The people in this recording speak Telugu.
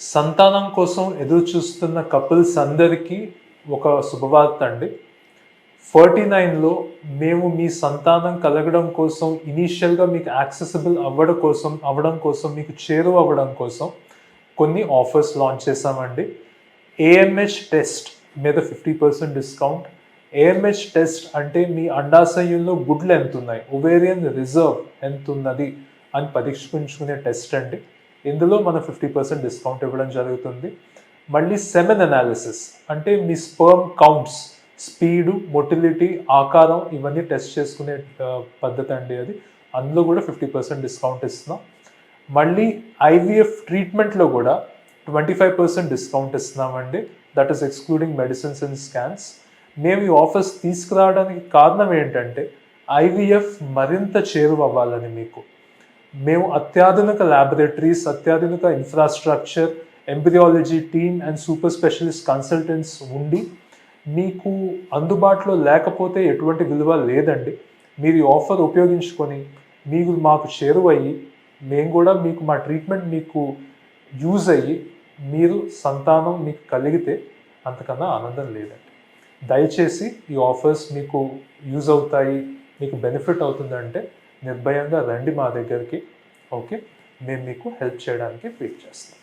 సంతానం కోసం ఎదురు చూస్తున్న కపుల్స్ అందరికీ ఒక శుభవార్త అండి. ఫార్టీ నైన్లో మేము మీ సంతానం కలగడం కోసం ఇనీషియల్గా మీకు యాక్సెసిబుల్ అవ్వడం కోసం అవ్వడం కోసం మీకు చేరువ అవ్వడం కోసం కొన్ని ఆఫర్స్ లాంచ్ చేశామండి. ఏఎంహెచ్ టెస్ట్ మీద fifty percent discount AMH test అంటే మీ అండాశయంలో గుడ్లు ఎంత ఉన్నాయి ఒవేరియన్ రిజర్వ్ ఎంత ఉన్నది అని పరీక్షించుకునే టెస్ట్ అండి. ఇందులో మనం ఫిఫ్టీ పర్సెంట్ డిస్కౌంట్ ఇవ్వడం జరుగుతుంది. మళ్ళీ సెమెన్ అనాలిసిస్ అంటే మీ స్పర్మ్ కౌంట్స్ స్పీడు మొటిలిటీ ఆకారం ఇవన్నీ టెస్ట్ చేసుకునే పద్ధతి అండి అది. అందులో కూడా ఫిఫ్టీ పర్సెంట్ డిస్కౌంట్ ఇస్తున్నాం. మళ్ళీ ఐవీఎఫ్ ట్రీట్మెంట్లో కూడా ట్వంటీ ఫైవ్ పర్సెంట్ డిస్కౌంట్ ఇస్తున్నామండి. That is excluding medicines and scans మేము ఈ ఆఫర్స్ తీసుకురావడానికి కారణం ఏంటంటే ఐవీఎఫ్ మరింత చేరువ అవ్వాలని మీకు మేము అత్యాధునిక ల్యాబొరేటరీస్ అత్యాధునిక infrastructure embryology team and super specialist consultants ఉండి మీకు అందుబాటులో లేకపోతే ఎటువంటి విలువ లేదండి. మీరు ఈ ఆఫర్ ఉపయోగించుకొని మీకు మాకు చేరువయ్యి మేము కూడా మీకు మా ట్రీట్మెంట్ మీకు యూజ్ అయ్యి మీరు సంతానం మీకు కలిగితే అంతకన్నా ఆనందం లేదండి. దయచేసి ఈ ఆఫర్స్ మీకు యూజ్ అవుతాయి మీకు బెనిఫిట్ అవుతుందంటే నిర్భయంగా రండి మా దగ్గరికి ఓకే? మేము మీకు హెల్ప్ చేయడానికి వెయిట్ చేస్తాం